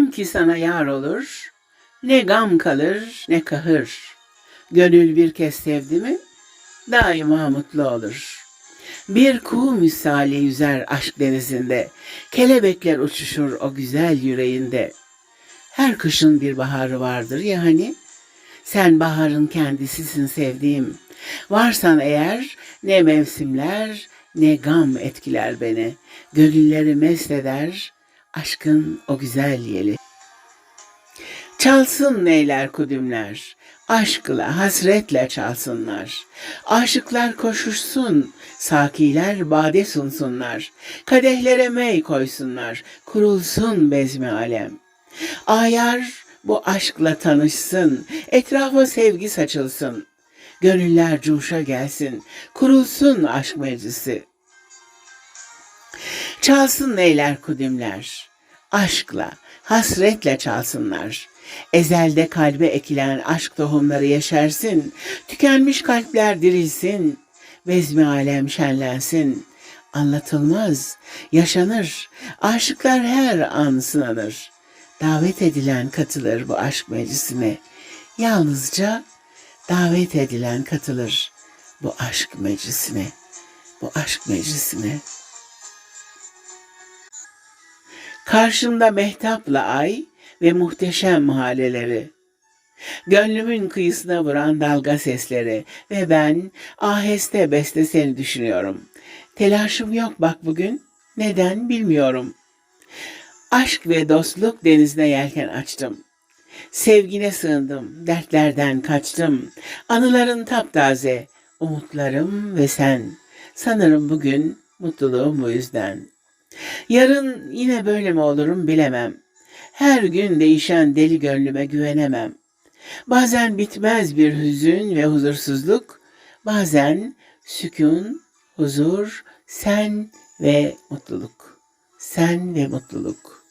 ki sana yar olur, ne gam kalır ne kahır. Gönül bir kez sevdi mi, daima mutlu olur. Bir kuğu misali yüzer aşk denizinde, kelebekler uçuşur o güzel yüreğinde. Her kışın bir baharı vardır ya hani, sen baharın kendisisin sevdiğim. Varsan eğer ne mevsimler ne gam etkiler beni. Gönülleri mest eder aşkın o güzel yeli. Çalsın neyler kudümler, aşkla hasretle çalsınlar. Aşıklar koşuşsun, sakiler bade sunsunlar. Kadehlere mey koysunlar, kurulsun bezmi alem. Ayar bu aşkla tanışsın, etrafa sevgi saçılsın. Gönüller cuşa gelsin, kurulsun aşk meclisi. Çalsın neyler kudümler, aşkla, hasretle çalsınlar. Ezelde kalbe ekilen aşk tohumları yeşersin, tükenmiş kalpler dirilsin, vezmi alem şenlensin. Anlatılmaz, yaşanır, aşıklar her an sınanır. Davet edilen katılır bu aşk meclisine. Yalnızca davet edilen katılır bu aşk meclisine. Bu aşk meclisine. Karşımda mehtapla ay ve muhteşem haleleri. Gönlümün kıyısına vuran dalga sesleri ve ben aheste beste seni düşünüyorum. Telaşım yok bak bugün. Neden bilmiyorum. Aşk ve dostluk denizine yelken açtım. Sevgine sığındım, dertlerden kaçtım. Anıların taptaze, umutlarım ve sen. Sanırım bugün mutluluğum bu yüzden. Yarın yine böyle mi olurum bilemem. Her gün değişen deli gönlüme güvenemem. Bazen bitmez bir hüzün ve huzursuzluk, bazen sükun, huzur, sen ve mutluluk. Sen ve mutluluk.